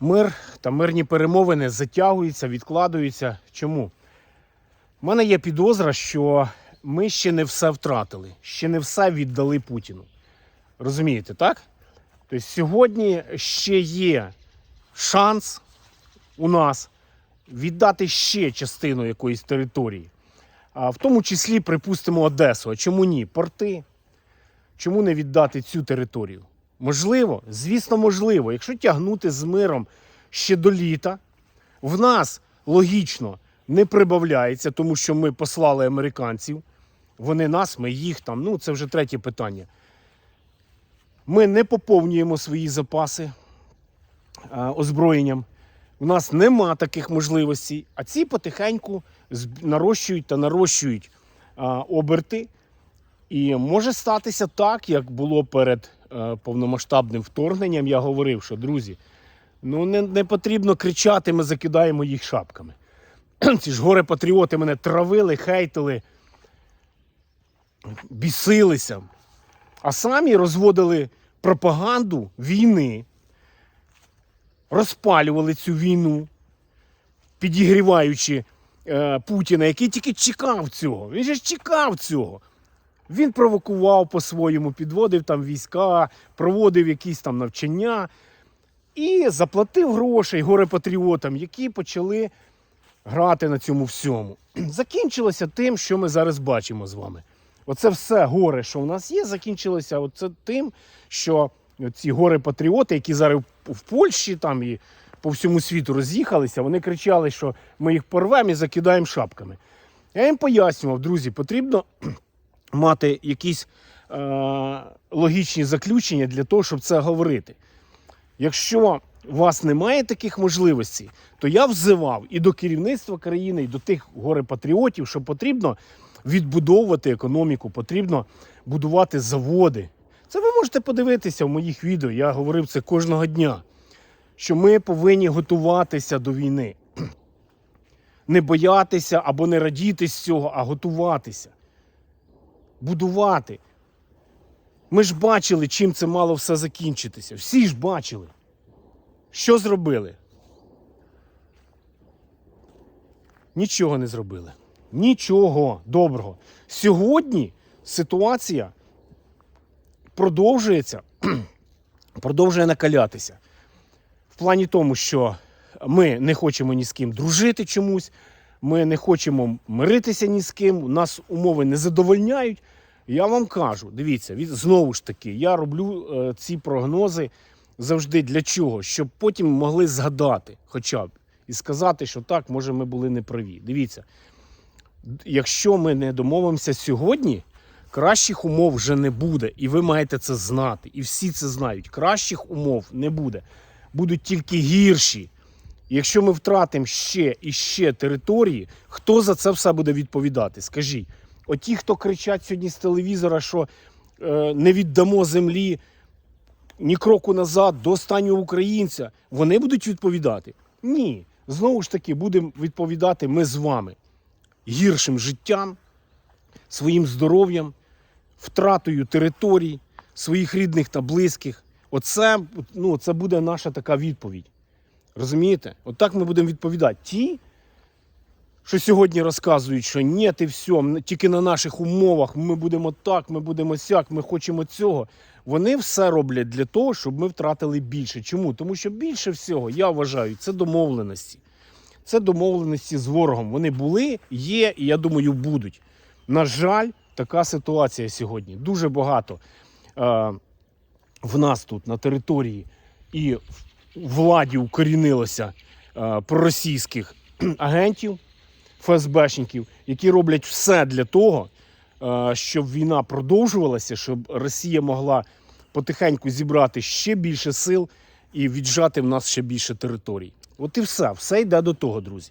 мир та мирні перемовини затягуються, відкладаються. Чому? У мене є підозра, що ми ще не все втратили, ще не все віддали Путіну. Розумієте, так? Тобто сьогодні ще є шанс у нас віддати ще частину якоїсь території. А в тому числі, припустимо, Одесу. А чому ні? Порти. Чому не віддати цю територію? Можливо, звісно, можливо. Якщо тягнути з миром ще до літа, в нас логічно не прибавляється, тому що ми послали американців. Вони нас, ми їх там. Ну, це вже третє питання. Ми не поповнюємо свої запаси а, озброєнням. У нас нема таких можливостей, а ці потихеньку нарощують та нарощують а, оберти. І може статися так, як було перед е, повномасштабним вторгненням. Я говорив, що друзі, ну не, не потрібно кричати, ми закидаємо їх шапками. Ці ж горе патріоти мене травили, хейтили, бісилися, а самі розводили пропаганду війни, розпалювали цю війну, підігріваючи е, Путіна, який тільки чекав цього. Він же чекав цього. Він провокував по-своєму, підводив там війська, проводив якісь там навчання і заплатив грошей горе-патріотам, які почали грати на цьому всьому. Закінчилося тим, що ми зараз бачимо з вами. Оце все горе, що в нас є, закінчилося оце тим, що ці горе-патріоти, які зараз в Польщі там і по всьому світу роз'їхалися, вони кричали, що ми їх порвемо і закидаємо шапками. Я їм пояснював, друзі, потрібно мати якісь е, логічні заключення для того, щоб це говорити. Якщо у вас немає таких можливостей, то я взивав і до керівництва країни, і до тих горе-патріотів, що потрібно відбудовувати економіку, потрібно будувати заводи. Це ви можете подивитися в моїх відео. Я говорив це кожного дня. Що ми повинні готуватися до війни. Не боятися або не радіти з цього, а готуватися будувати. Ми ж бачили, чим це мало все закінчитися. Всі ж бачили. Що зробили? Нічого не зробили. Нічого доброго. Сьогодні ситуація продовжується, продовжує накалятися. В плані тому, що ми не хочемо ні з ким дружити чомусь, ми не хочемо миритися ні з ким, нас умови не задовольняють. Я вам кажу, дивіться, знову ж таки, я роблю е, ці прогнози завжди для чого? Щоб потім могли згадати хоча б і сказати, що так, може, ми були неправі. Дивіться, якщо ми не домовимося сьогодні, кращих умов вже не буде. І ви маєте це знати. І всі це знають. Кращих умов не буде. Будуть тільки гірші. Якщо ми втратимо ще і ще території, хто за це все буде відповідати? Скажіть, оті, хто кричать сьогодні з телевізора, що е, не віддамо землі ні кроку назад до останнього українця, вони будуть відповідати? Ні. Знову ж таки, будемо відповідати ми з вами гіршим життям, своїм здоров'ям, втратою територій, своїх рідних та близьких. Оце ну, це буде наша така відповідь. Розумієте? От так ми будемо відповідати. Ті, що сьогодні розказують, що ні, ти все, тільки на наших умовах ми будемо так, ми будемо сяк, ми хочемо цього. Вони все роблять для того, щоб ми втратили більше. Чому? Тому що більше всього, я вважаю, це домовленості. Це домовленості з ворогом. Вони були, є, і я думаю, будуть. На жаль, така ситуація сьогодні. Дуже багато е, в нас тут на території і в владі укорінилося е, проросійських агентів, ФСБшників, які роблять все для того, е, щоб війна продовжувалася, щоб Росія могла потихеньку зібрати ще більше сил і віджати в нас ще більше територій. От і все, все йде до того, друзі.